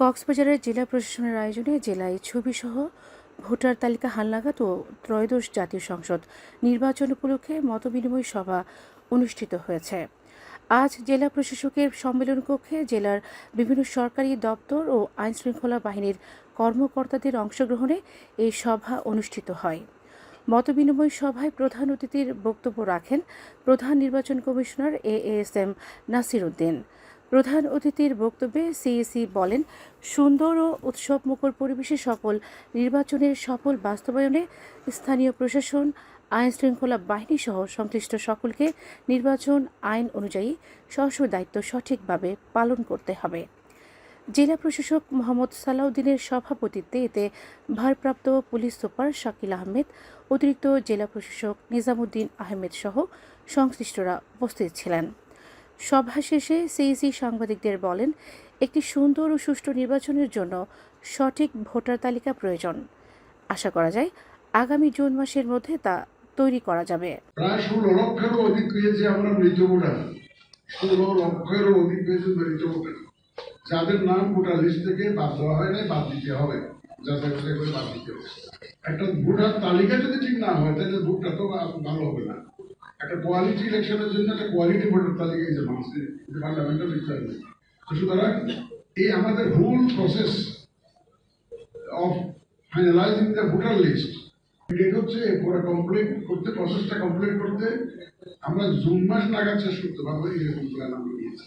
কক্সবাজারের জেলা প্রশাসনের আয়োজনে জেলায় ছবিসহ ভোটার তালিকা, হালনাগাদ ও ত্রয়োদশ জাতীয় সংসদ নির্বাচন উপলক্ষে মতবিনিময় সভা অনুষ্ঠিত হয়েছে। আজ জেলা প্রশাসকের সম্মেলন কক্ষে জেলার বিভিন্ন সরকারি দপ্তর ও আইনশৃঙ্খলা বাহিনীর কর্মকর্তাদের অংশগ্রহণে এই সভা অনুষ্ঠিত হয়। মতবিনিময় সভায় প্রধান অতিথির বক্তব্য রাখেন প্রধান নির্বাচন commissioner A S M Nasir Uddin. প্রধান অতিথির বক্তব্যে সিইসি বলেন, সুন্দর ও উৎসবমুখর পরিবেশে সফল নির্বাচনের সফল বাস্তবায়নে স্থানীয় প্রশাসন আইন শৃঙ্খলা বাহিনী সহ সংশ্লিষ্ট সকলকে নির্বাচন আইন অনুযায়ী স্ব দায়িত্ব সঠিকভাবে পালন করতে হবে। জেলা প্রশাসক মোহাম্মদ সালাউদ্দিনের সভাপতিত্বে এতে ভারপ্রাপ্ত পুলিশ সুপার শাকিল আহমেদ, অতিরিক্ত জেলা প্রশাসক নিজামুদ্দিন আহমেদ সহ সংশ্লিষ্টরা উপস্থিত ছিলেন। সভা শেষে সিইসি সাংবাদিকদের বলেন, একটি সুন্দর ও সুষ্ঠু নির্বাচনের জন্য সঠিক ভোটার তালিকা প্রয়োজন। আশা করা যায়, আগামী জুন মাসের মধ্যে তা তৈরি করা যাবে। যাদের নাম ভোটার লিস্ট থেকে বাদ দেওয়া হয় নাই, বাদ দিতে হবে। করে বাদ দিতে হবে। একটা ভোটার তালিকা যদি ঠিক না হয়, তাহলে ভোটটা তো ভালো হবে না। কোয়ালিটি ইলেকশনের জন্য একটা কোয়ালিটি ভোটার তালিকা এটা ফান্ডামেন্টাল রিকোয়ারমেন্ট সুতরাং এই আমাদের whole process of finalising the voter list date হচ্ছে পরে কমপ্লিট করতে প্রসেসটা কমপ্লিট করতে আমরা জুন মাস নাগাদ শেষ করতে পারব এরকম প্ল্যান আমরা নিয়েছি।